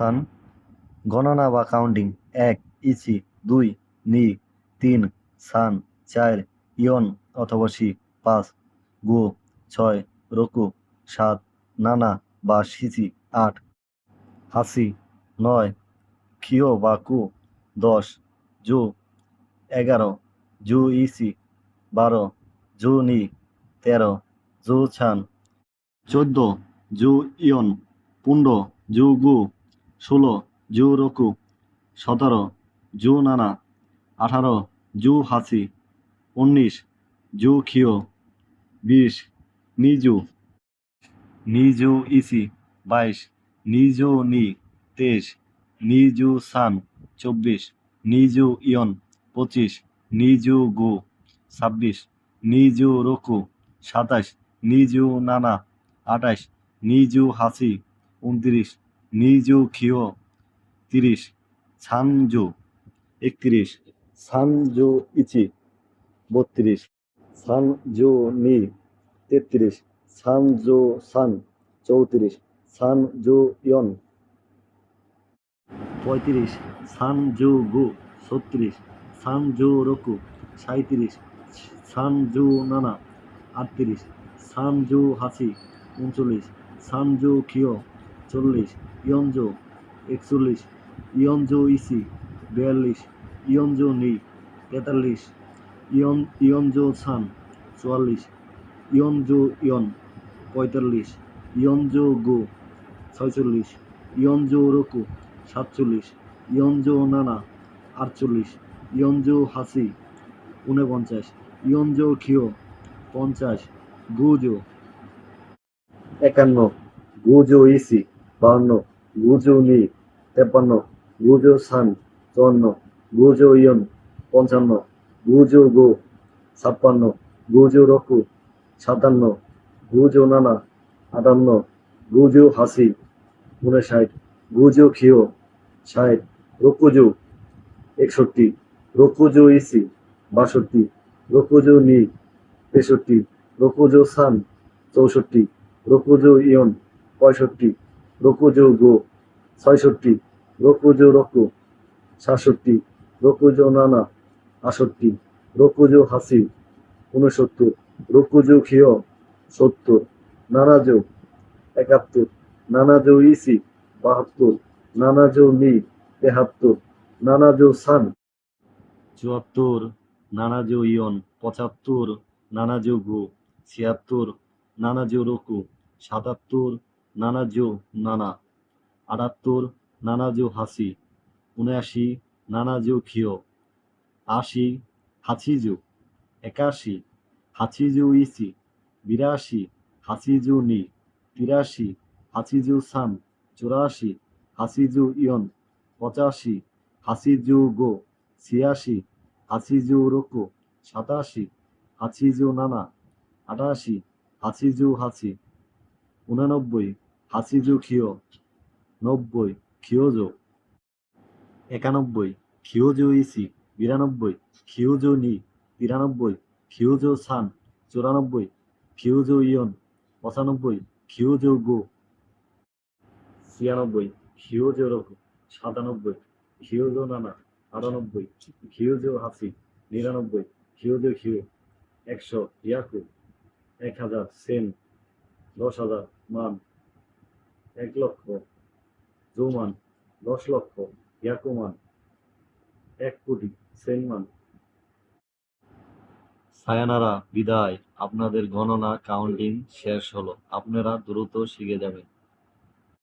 স্থান। গণনা বা কাউন্টিং এক, ইচি, দুই, নি, তিন, সান, চার, ইয়ন অথবা সি, পাঁচ, গো, ছয়, রকু, সাত, নানা বা সিচি, আট, হাসি, নয় খিও বা কু, দশ, জু, এগারো, জু ইসি বারো, জু, নি, তেরো, জু, ছান, চোদ্দ, জু, ইয়ন, পনেরো, জু, গু ষোলো জু রকু, সতেরো জু নানা, আঠারো জু হাসি, উনিশ জু খিও বিশ নিজু নিজু ইসি, বাইশ নিজু নি, তেইশ নিজু সান, চব্বিশ নিজু ইয়ন, পঁচিশ নিজু গু, ছাব্বিশ নিজু রকু, সাতাশ নিজু নানা, আঠাশ নিজু হাসি, উনত্রিশ নিজু খিও তিরিশ ছানজু একত্রিশ, সানজু ইচি, বত্রিশ, সানজু নি, তেত্রিশ, সানজু সান, চৌত্রিশ, সানজু ইয়ন। পঁয়ত্রিশ, সানজু গু, ছত্রিশ, সানজু রকু সাঁত্রিশ সানজু নানা, আটত্রিশ, সানজু হাসি, উনচল্লিশ, সানজু খিও চল্লিশ ইয়নজো একচল্লিশ ইয়নজো ইসি বিয়াল্লিশ ইয়নজো নি তেতাল্লিশ, ইয়ন ইয়নজো সান চুয়াল্লিশ ইয়নজো ইয়ন পঁয়তাল্লিশ ইয়নজো গো ছয়চল্লিশ ইয়নজো রকু সাতচল্লিশ ইয়নজো নানা আটচল্লিশ ইয়নজো হাসি ঊনপঞ্চাশ ইয়নজো খিও পঞ্চাশ, গুজো একান্ন, গুজো ইসি বাহান্ন গুজো নি তেপান্ন গুজো সান চুয়ান্ন গুজো ইয়ন পঞ্চান্ন গুজো গো ছাপ্পান্ন গুজো রকু সাতান্ন গুজো নানা আটান্ন গুজো হাসি উনষাট গুজো খিও ষাট, রকুজো, একষট্টি রকুজো ইসি বাষট্টি রকুজো নি তেষট্টি রকুজো সান চৌষট্টি রকুজো ইয়ন পঁয়ষট্টি রকুজো গো, ছয়ষট্টি রকুজো রকু, সাতষট্টি রকুজো নানা আষট্টি রকুজো হাসি উনসত্তর রকুজো খিও সত্তর নানাজো একাত্তর নানাজো ইসি, বাহাত্তর নানাজো নি, তেহাত্তর নানাজো সান। চুয়াত্তর নানাজো ইয়ন, পঁচাত্তর নানাজো গো, ছিয়াত্তর নানাজো রকু, সাতাত্তর নানাজো নানা, আটাত্তর নানাজো হাসি, উনআশি নানাজো খিও আশি হাচিজু একাশি হাচিজু ইসি, বিরাশি হাসিজু নি, তিরাশি হাসিজু সান, চুরাশি হাসিজু ইয়ন, পঁচাশি হাসিজু গো, ছিয়াশি হাসিজু রকু, সাতাশি হাসিজু নানা, আটাশি হাসিজু হাসি। উনানব্বই হাসিজু খিও, নব্বই, খিওজো, একানব্বই, খিওজো ইসি, বিরানব্বই, খিওজো নি, তিরানব্বই, খিওজো সান, চুরানব্বই, খিওজো ইয়ন, পঁচানব্বই, খিওজো গো, ছিয়ানব্বই, খিওজো রকু সাতানব্বই, খিওজো নানা, আটানব্বই, খিওজো হাসি, নিরানব্বই, খিওজো খিও, একশো ইয়াকু এক হাজার, সেন, দশ হাজার মান এক লক্ষ জৌমান দশ লক্ষ ইয়াকুমান এক কোটি সেনমান সায়ানারা, বিদায়। আপনাদের গণনা কাউন্টিং শেষ হলো। আপনারা দ্রুত শিখে যাবেন।